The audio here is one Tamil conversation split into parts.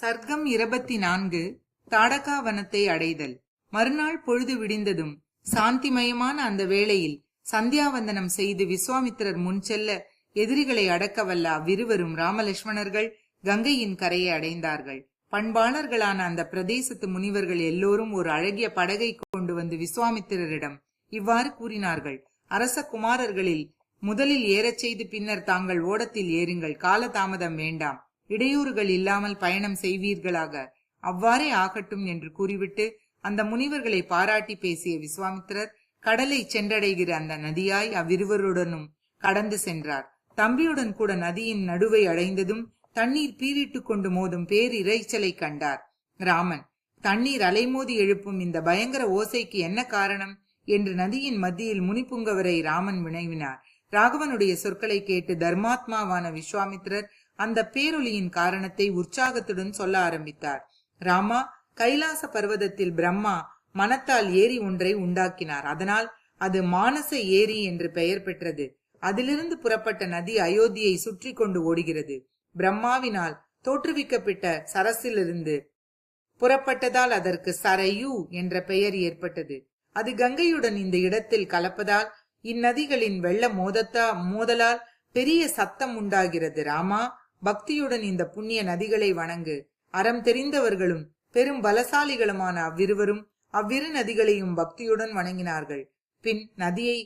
சர்க்கம் இருபத்தி நான்கு தாடகாவனத்தை அடைதல். மறுநாள் பொழுது விடிந்ததும் சாந்திமயமான அந்த வேளையில் சந்தியாவந்தனம் செய்து விஸ்வாமித்திரர் முன் செல்ல எதிரிகளை அடக்கவல்ல அவ்விருவரும் ராமலட்சுமணர்கள் கங்கையின் கரையை அடைந்தார்கள். பண்பாளர்களான அந்த பிரதேசத்து முனிவர்கள் எல்லோரும் ஒரு அழகிய படகை கொண்டு வந்து விஸ்வாமித்திரரிடம் இவ்வாறு கூறினார்கள். அரச குமாரர்களில் முதலில் ஏறச் செய்து பின்னர் தாங்கள் ஓடத்தில் ஏறுங்கள் காலதாமதம் வேண்டாம். இடையூறுகள் இல்லாமல் பயணம் செய்வீர்களாக. அவ்வாறே ஆகட்டும் என்று கூறிவிட்டு அந்த முனிவர்களை பாராட்டி பேசிய விஸ்வாமித்திரர் கடலை சென்றடைகிற அந்த நதியாய் அவ்விருவருடனும் கடந்து சென்றார். தம்பியுடன் கூட நதியின் நடுவை அடைந்ததும் தண்ணீர் பீரிட்டு கொண்டு மோதும் பேர் இறைச்சலை கண்டார். ராமன் தண்ணீர் அலைமோதி எழுப்பும் இந்த பயங்கர ஓசைக்கு என்ன காரணம்? என்று நதியின் மத்தியில் முனிப்புங்கவரை ராமன் வினைவினார். ராகவனுடைய சொற்களை கேட்டு தர்மாத்மாவான விஸ்வாமித்திரர் அந்த பேரொலியின் காரணத்தை உற்சாகத்துடன் சொல்ல ஆரம்பித்தார். ராமா கைலாச பர்வதத்தில் பிரம்மா மனத்தால் ஏரி ஒன்றை உண்டாக்கினார். அதனால் அது மானச ஏரி என்று பெயர் பெற்றது. அதிலிருந்து புறப்பட்ட நதி அயோத்தியை சுற்றி கொண்டு ஓடுகிறது. பிரம்மாவினால் தோற்றுவிக்கப்பட்ட சரசிலிருந்து புறப்பட்டதால் அதற்கு சரையு என்ற பெயர் ஏற்பட்டது. அது கங்கையுடன் இந்த இடத்தில் கலப்பதால் இந்நதிகளின் வெள்ள மோதத்தா மோதலால் பெரிய சத்தம் உண்டாகிறது ராமா. பக்தியுடன் இந்த புண்ணிய நதிகளை வணங்கு. அறம் தெரிந்தவர்களும் பெரும் பலசாலிகளுமான அவ்விருவரும் அவ்விரு நதிகளையும் பக்தியுடன் வணங்கினார்கள். பின் நதியை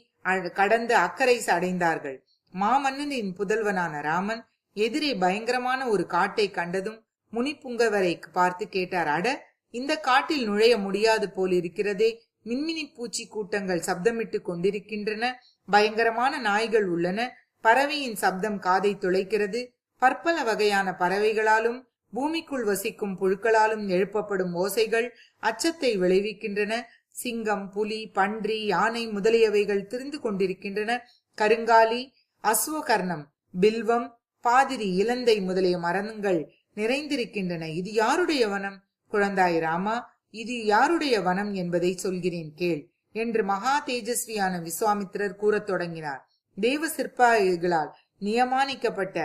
கடந்து அக்கறை அடைந்தார்கள் மாமன்னனின் புதல்வனான ராமன் எதிரே பயங்கரமான ஒரு காட்டை கண்டதும் முனிப்புங்கவரை பார்த்து கேட்டார் அட இந்த காட்டில் நுழைய முடியாது போல் இருக்கிறதே மின்மினி பூச்சி கூட்டங்கள் சப்தமிட்டு கொண்டிருக்கின்றன. பயங்கரமான நாய்கள் உள்ளன. பறவையின் சப்தம் காதை துளைக்கிறது. பற்பல வகையான பறவைகளாலும் பூமிக்குள் வசிக்கும் புழுக்களாலும் எழுப்பப்படும் ஓசைகள் அச்சத்தை விளைவிக்கின்றன. சிங்கம் புலி பன்றி யானை முதலியவைகள் திரிந்து கொண்டிருக்கின்றன. கருங்காலி அஸ்வகர்ணம் பில்வம் பாதிரி இலந்தை முதலிய மரங்கள் நிறைந்திருக்கின்றன. இது யாருடைய வனம்? குழந்தாய் ராமா இது யாருடைய வனம் என்பதை சொல்கிறேன் கேள் என்று மகா தேஜஸ்வியான விஸ்வாமித்திரர் கூறத் தொடங்கினார். தேவ சிற்பாயிகளால் நியமானிக்கப்பட்ட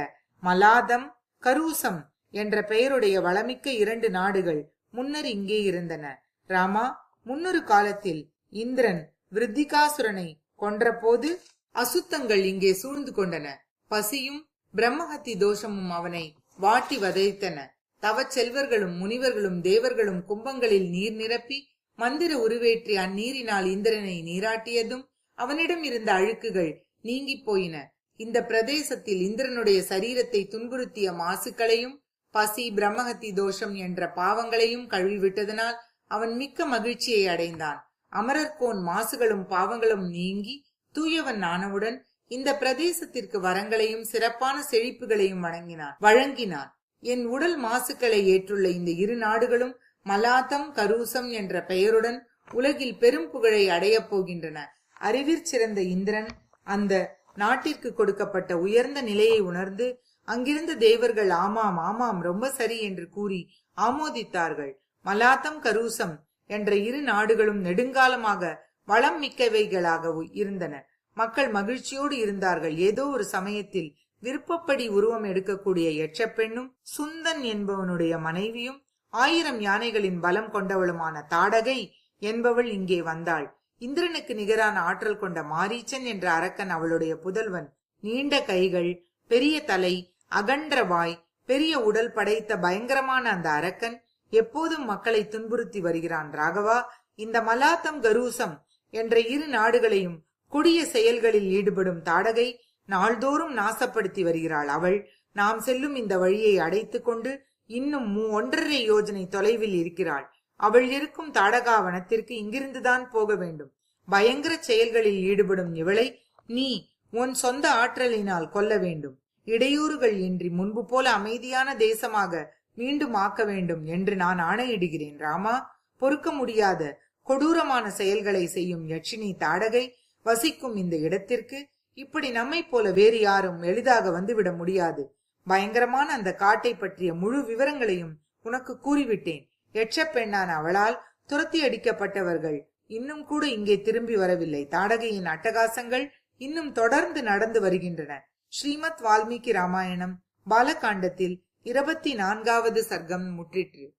மலாதம் கரூசம் என்ற பெயருடைய வளமிக்க இரண்டு நாடுகள் முன்னர் இங்கே இருந்தன. ராமா முன்னொரு காலத்தில் இந்திரன் விருத்திகாசுரனை கொன்றபோது அசுத்தங்கள் இங்கே சூழ்ந்து கொண்டன. பசியும் பிரம்மஹத்தி தோஷமும் அவனை வாட்டி வதைத்தன. தவச் செல்வர்களும் முனிவர்களும் தேவர்களும் கும்பங்களில் நீர் நிரப்பி மந்திர உருவேற்றி அந்நீரினால் இந்திரனை நீராட்டியதும் அவனிடம் இருந்த அழுக்குகள் நீங்கி போயின. இந்த பிரதேசத்தில் இந்திரனுடைய சரீரத்தை துன்புறுத்திய மாசுக்களையும் பசி பிரம்மஹத்தி தோஷம் என்ற பாவங்களையும் கழுவிவிட்டதனால் அவன் மிக்க மகிழ்ச்சியை அடைந்தான். அமரர்கோன் மாசுகளும் பாவங்களும் நீங்கி தூயவன் ஆனவுடன் இந்த பிரதேசத்திற்கு வரங்களையும் சிறப்பான செழிப்புகளையும் வழங்கினான். வழங்கினான். என் உடல் மாசுக்களை ஏற்றுள்ள இந்த இரு நாடுகளும் மலாத்தம் கரூசம் என்ற பெயருடன் உலகில் பெரும் புகழை அடையப் போகின்றன. அறிவிற் சிறந்த இந்திரன் அந்த நாட்டிற்கு கொடுக்கப்பட்ட உயர்ந்த நிலையை உணர்ந்து அங்கிருந்த தேவர்கள் ஆமாம் ஆமாம் ரொம்ப சரி என்று கூறி ஆமோதித்தார்கள். மலாத்தம் கரூசம் என்ற இரு நாடுகளும் நெடுங்காலமாக வளம் மிக்கவைகளாக இருந்தன. மக்கள் மகிழ்ச்சியோடு இருந்தார்கள். ஏதோ ஒரு சமயத்தில் விருப்பப்படி உருவம் எடுக்கக்கூடிய எச்சப்பெண்ணும் சுந்தன் என்பவனுடைய மனைவியும் ஆயிரம் யானைகளின் பலம் கொண்டவளுமான தாடகை என்பவள் இங்கே வந்தாள். இந்திரனுக்கு நிகரான ஆற்றல் கொண்ட மாரீச்சன் என்ற அரக்கன் அவளுடைய புதல்வன். நீண்ட கைகள் பெரிய தலை அகன்ற வாய் பெரிய உடல் படைத்த பயங்கரமான அந்த அரக்கன் எப்போதும் மக்களை துன்புறுத்தி வருகிறான் ராகவா. இந்த மலாத்தம் கரூசம் என்ற இரு நாடுகளையும் கொடிய செயல்களில் ஈடுபடும் தாடகை நாள்தோறும் நாசப்படுத்தி வருகிறாள். அவள் நாம் செல்லும் இந்த வழியை அடைத்து கொண்டு இன்னும் மூ ஒன்றரை யோஜனை தொலைவில் இருக்கிறாள். அவள் இருக்கும் தாடகாவனத்திற்கு இங்கிருந்துதான் போக வேண்டும். பயங்கர செயல்களில் ஈடுபடும் இவளை நீ உன் சொந்த ஆற்றலினால் கொல்ல வேண்டும். இடையூறுகள் இன்றி முன்பு போல அமைதியான தேசமாக மீண்டும் ஆக்க வேண்டும் என்று நான் ஆணையிடுகிறேன் ராமா. பொறுக்க முடியாத கொடூரமான செயல்களை செய்யும் யட்சினி தாடகை வசிக்கும் இந்த இடத்திற்கு இப்படி நம்மை போல வேறு யாரும் எளிதாக வந்துவிட முடியாது. பயங்கரமான அந்த காட்டை பற்றிய முழு விவரங்களையும் உனக்கு கூறிவிட்டேன். எச்ச பெண்ணான அவளால் துரத்தி அடிக்கப்பட்டவர்கள் இன்னும் கூட இங்கே திரும்பி வரவில்லை. தாடகையின் அட்டகாசங்கள் இன்னும் தொடர்ந்து நடந்து வருகின்றன. ஸ்ரீமத் வால்மீகி ராமாயணம் பாலகாண்டத்தில் இருபத்தி நான்காவது சர்க்கம் முற்றிற்று.